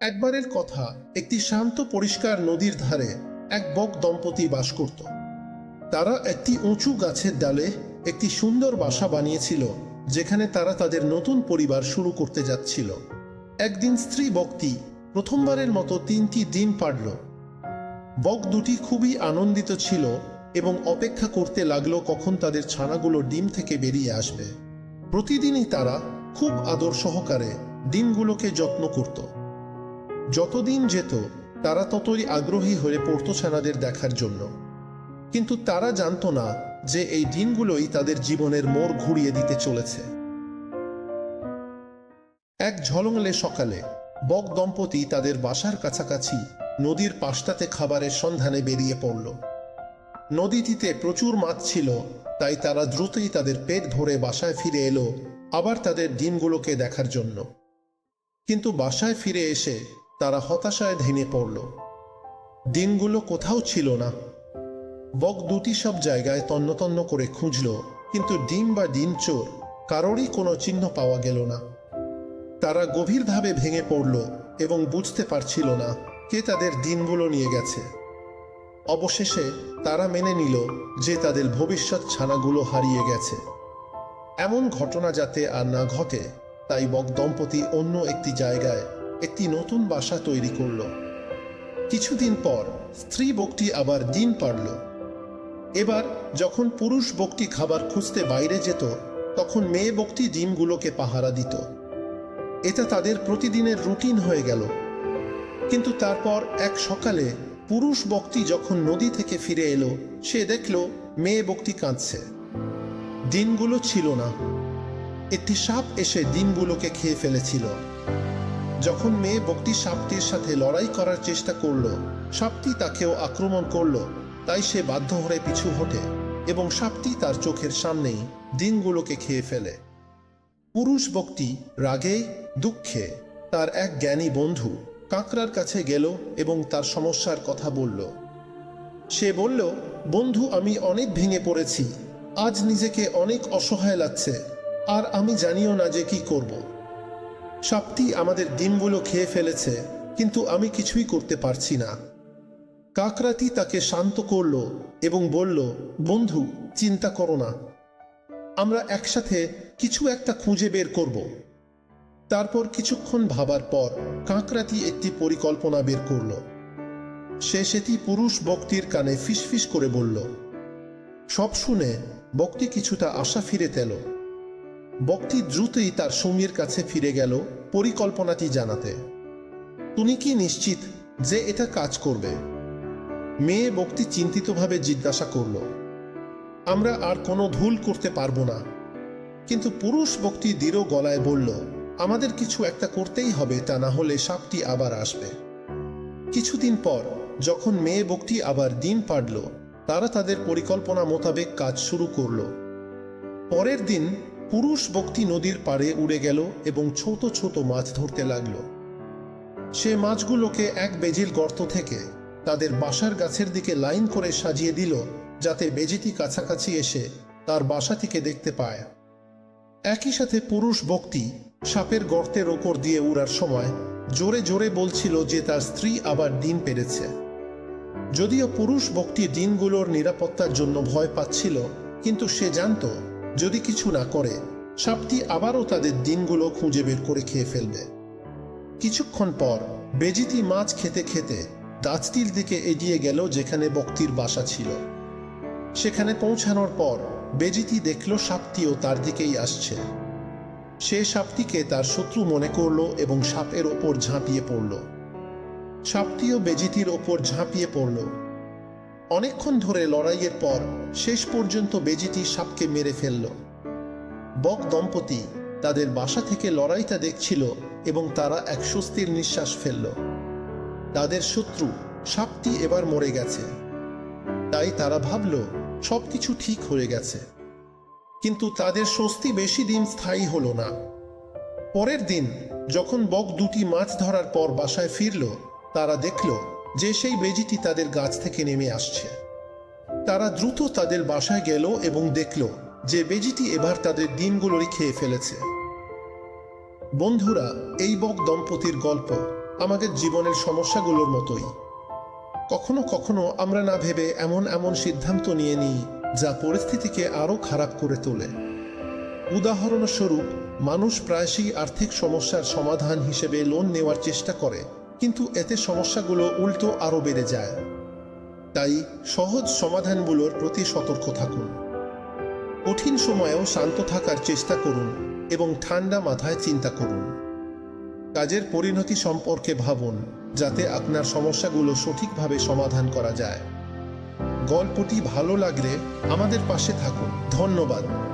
একবারের কথা, একটি শান্ত পরিষ্কার নদীর ধারে এক বক দম্পতি বাস করত। তারা একটি উঁচু গাছের ডালে একটি সুন্দর বাসা বানিয়েছিল, যেখানে তারা তাদের নতুন পরিবার শুরু করতে যাচ্ছিল। একদিন স্ত্রী বকটি প্রথমবারের মতো তিনটি দিন পারল বক দুটি খুবই আনন্দিত ছিল এবং অপেক্ষা করতে লাগল কখন তাদের ছানাগুলো ডিম থেকে বেরিয়ে আসবে। প্রতিদিনই তারা খুব আদর সহকারে ডিমগুলোকে যত্ন করত। যতদিন যেত, তারা ততই আগ্রহী হয়ে পড়তো ছানাদের দেখার জন্য। কিন্তু তারা জানতো না যে এই দিনগুলোই তাদের জীবনের মোড় ঘুরিয়ে দিতে চলেছে। এক ঝলংলে সকালে, বক দম্পতি তাদের বাসার কাছাকাছি নদীর পাশটাতে খাবারের সন্ধানে বেরিয়ে পড়ল। নদীটিতে প্রচুর মাছ ছিল, তাই তারা দ্রুতই তাদের পেট ভরে বাসায় ফিরে এলো, আবার তাদের ডিমগুলোকে দেখার জন্য। কিন্তু বাসায় ফিরে এসে তারা হতাশায় ভেঙে পড়ল। দিনগুলো কোথাও ছিল না। বক দুটি সব জায়গায় তন্নতন্ন করে খুঁজল, কিন্তু ডিম বা ডিম চোর কারোরই কোনো চিহ্ন পাওয়া গেল না। তারা গভীরভাবে ভেঙে পড়ল এবং বুঝতে পারছিল না কে তাদের দিনগুলো নিয়ে গেছে। অবশেষে তারা মেনে নিল যে তাদের ভবিষ্যৎ ছানাগুলো হারিয়ে গেছে। এমন ঘটনা যাতে আর না ঘটে, তাই বক দম্পতি অন্য একটি জায়গায় একটি নতুন বাসা তৈরি করল। কিছুদিন পর স্ত্রী বকটি আবার ডিম পারল এবার যখন পুরুষ বকটি খাবার খুঁজতে বাইরে যেত, তখন মেয়ে বকটি ডিমগুলোকে পাহারা দিত। এটা তাদের প্রতিদিনের রুটিন হয়ে গেল। কিন্তু তারপর এক সকালে পুরুষ বক্তি যখন নদী থেকে ফিরে এলো, সে দেখল মেয়ে বকটি কাঁদছে। দিনগুলো ছিল না। একটি সাপ এসে দিনগুলোকে খেয়ে ফেলেছিল। যখন মেয়ে বকটি সাপটির সাথে লড়াই করার চেষ্টা করল, সাপটি তাকেও আক্রমণ করল, তাই সে বাধ্য হয়ে পিছু হটে এবং সাপটি তার চোখের সামনেই দিনগুলোকে খেয়ে ফেলে। পুরুষ বকটি রাগে, দুঃখে তার এক জ্ঞানী বন্ধু কাঁকড়ার কাছে গেল এবং তার সমস্যার কথা বলল। সে বলল, বন্ধু, আমি অনেক ভেঙে পড়েছি। আজ নিজেকে অনেক অসহায় লাগছে। আর আমি জানিও না যে কি করব। সাপটি আমাদের ডিমগুলো খেয়ে ফেলেছে, কিন্তু আমি কিছুই করতে পারছি না। কাকরাতি তাকে শান্ত করল এবং বলল, বন্ধু, চিন্তা করো না। আমরা একসাথে কিছু একটা খুঁজে বের করব। তারপর কিছুক্ষণ ভাবার পর কাঁকড়াতি একটি পরিকল্পনা বের করল। সে সেটি পুরুষ বক্তির কানে ফিসফিস করে বলল, সব শুনে বক্তি কিছুটা আশা ফিরে তেল বক্তি দ্রুতই তার সঙ্গীর কাছে ফিরে গেল পরিকল্পনাটি জানাতে। তুমি কি নিশ্চিত যে এটা কাজ করবে? মেয়ে বক্তি চিন্তিতভাবে জিজ্ঞাসা করল। আমরা আর কোনো ভুল করতে পারব না। কিন্তু পুরুষ বক্তি দৃঢ় গলায় বলল, আমাদের কিছু একটা করতেই হবে তা না হলে সাপটি আবার আসবে। কিছুদিন পর, যখন মেয়ে বক্তি আবার দিন পারল তারা তাদের পরিকল্পনা মোতাবেক কাজ শুরু করল। পরের দিন পুরুষ বক্তি নদীর পাড়ে উড়ে গেল এবং ছোট ছোট মাছ ধরতে লাগল। সে মাছগুলোকে এক বেজিল গর্ত থেকে তাদের বাসার গাছের দিকে লাইন করে সাজিয়ে দিল, যাতে বেজিটি কাছাকাছি এসে তার বাসা থেকে দেখতে পায়। একই সাথে পুরুষ বক্তি সাপের গর্তের ওপর দিয়ে উড়ার সময় জোরে জোরে বলছিল যে তার স্ত্রী আবার ডিম পেরেছে যদিও পুরুষ বক্তি ডিমগুলোর নিরাপত্তার জন্য ভয় পাচ্ছিল, কিন্তু সে জানত যদি কিছু না করে, সাপটি আবারও তাদের দিনগুলো খুঁজে বের করে খেয়ে ফেলবে। কিছুক্ষণ পর, বেজিতি মাছ খেতে খেতে দাঁতটির দিকে এগিয়ে গেল যেখানে বক্তির বাসা ছিল। সেখানে পৌঁছানোর পর, বেজিতি দেখল সাপটিও তার দিকেই আসছে। সে সাপটিকে তার শত্রু মনে করল এবং সাপের ওপর ঝাঁপিয়ে পড়ল। সাপটিও বেজিতির ওপর ঝাঁপিয়ে পড়ল। অনেকক্ষণ ধরে লড়াইয়ের পর শেষ পর্যন্ত বেজিটি সাপকে মেরে ফেলল। বক দম্পতি তাদের বাসা থেকে লড়াইটা দেখছিল এবং তারা এক স্বস্তির নিঃশ্বাস ফেলল। তাদের শত্রু সাপটি এবার মরে গেছে। তাই তারা ভাবল, সবকিছু ঠিক হয়ে গেছে। কিন্তু তাদের স্বস্তি বেশি দিন স্থায়ী হলো না। পরের দিন যখন বক দুটি মাছ ধরার পর বাসায় ফিরল, তারা দেখল যে সেই বেজিটি তাদের গাছ থেকে নেমে আসছে। তারা দ্রুত তাদের বাসায় গেল এবং দেখল যে বেজিটি এবার তাদের ডিমগুলোরই খেয়ে ফেলেছে। বন্ধুরা, এই বক দম্পতির গল্প আমাদের জীবনের সমস্যাগুলোর মতোই। কখনো কখনো আমরা না ভেবে এমন এমন সিদ্ধান্ত নিয়ে নিই যা পরিস্থিতিকে আরও খারাপ করে তোলে। উদাহরণস্বরূপ, মানুষ প্রায়শই আর্থিক সমস্যার সমাধান হিসেবে লোন নেওয়ার চেষ্টা করে। কিন্তু এতে সমস্যাগুলো উল্টো আরও বেড়ে যায়। তাই সহজ সমাধানগুলোর প্রতি সতর্ক থাকুন। কঠিন সময়েও শান্ত থাকার চেষ্টা করুন এবং ঠান্ডা মাথায় চিন্তা করুন। কাজের পরিণতি সম্পর্কে ভাবুন, যাতে আপনার সমস্যাগুলো সঠিকভাবে সমাধান করা যায়। গল্পটি ভালো লাগলে আমাদের পাশে থাকুন। ধন্যবাদ।